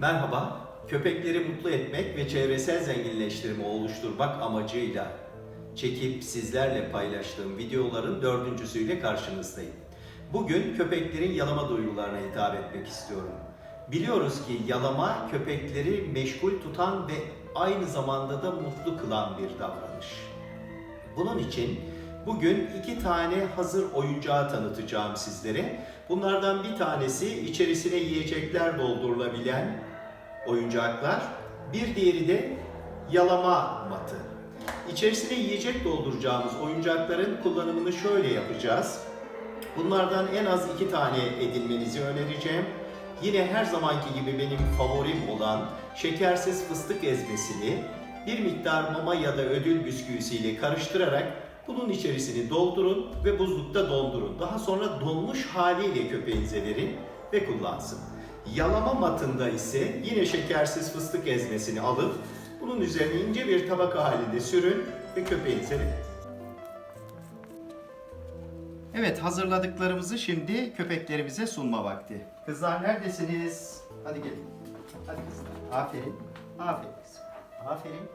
Merhaba, köpekleri mutlu etmek ve çevresel zenginleştirme oluşturmak amacıyla çekip sizlerle paylaştığım videoların dördüncüsüyle karşınızdayım. Bugün köpeklerin yalama duygularına hitap etmek istiyorum. Biliyoruz ki yalama köpekleri meşgul tutan ve aynı zamanda da mutlu kılan bir davranış. Bunun için bugün iki tane hazır oyuncağı tanıtacağım sizlere. Bunlardan bir tanesi içerisine yiyecekler doldurulabilen oyuncaklar. Bir diğeri de yalama matı. İçerisine yiyecek dolduracağımız oyuncakların kullanımını şöyle yapacağız. Bunlardan en az iki tane edinmenizi önereceğim. Yine her zamanki gibi benim favorim olan şekersiz fıstık ezmesini bir miktar mama ya da ödül bisküvisiyle karıştırarak bunun içerisini doldurun ve buzlukta dondurun. Daha sonra donmuş haliyle köpeğinize verin ve kullansın. Yalama matında ise yine şekersiz fıstık ezmesini alıp bunun üzerine ince bir tabaka halinde sürün ve köpeğinize verin. Evet hazırladıklarımızı şimdi köpeklerimize sunma vakti. Kızlar neredesiniz? Hadi gelin. Hadi kızlar. Aferin. Aferin kızım. Aferin.